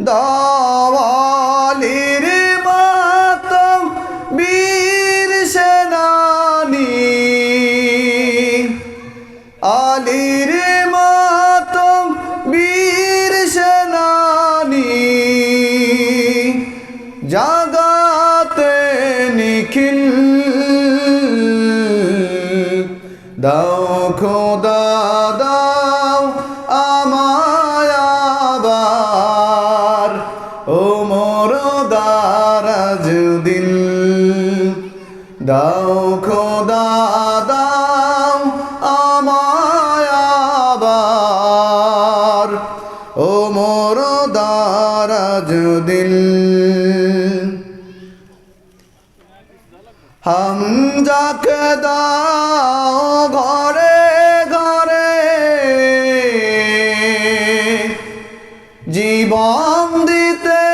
দাওয়ালির মাতম বীর সেনানী। আলির মাতম বীর সেনানী। জাগাতে নিখিল। দাও খোদা দাও দিল দাও খোদা, দাও আমায় আবার। ও মোর দারাজ হাম যাকে দাও ঘরে ঘরে। জীবন দিতে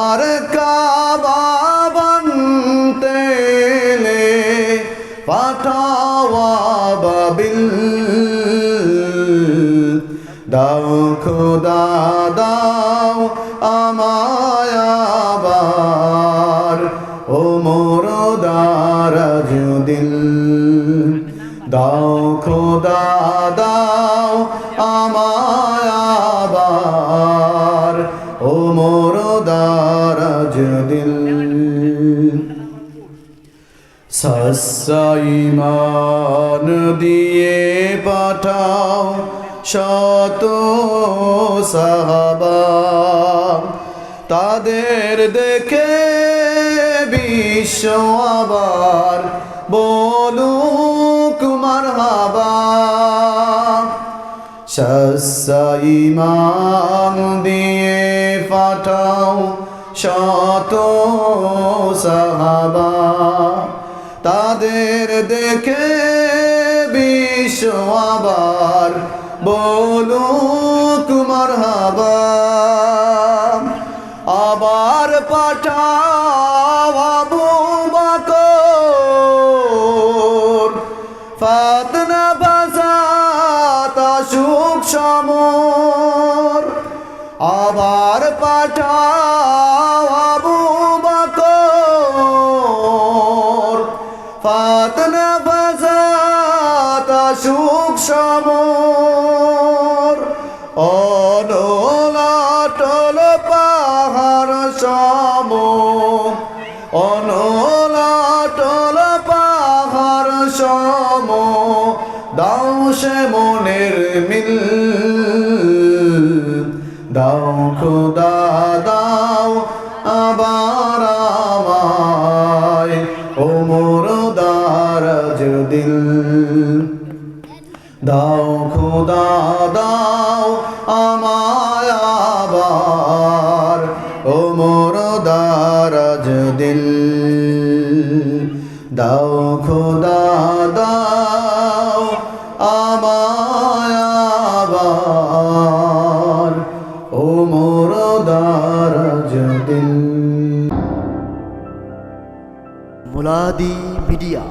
দাও খোদা সসাইমান দিয়ে পাঠাও শত সাহাবা। তাদের দেখে বিশ্ব আবার বলু কুমার হাবা সসাইমান দিয়ে পাঠাও শত সাহাবা। তাদের দেখে বিশ্ব আবার বলু কুমার হাবা। আবার পাঠাও আবু বকর। ফাতনা সুখ সমর। আবার পাঠাও ফাতনা বাজাতা সুখ সমর। অনলাটল পাহাড় সম অনলাটল পাহাড় সম দাও সে মনের মিল। দাও খোদা, দাও দাও খোদা দাও আমার ও মোর দারাজ দিন মুলাদি মিডিয়া।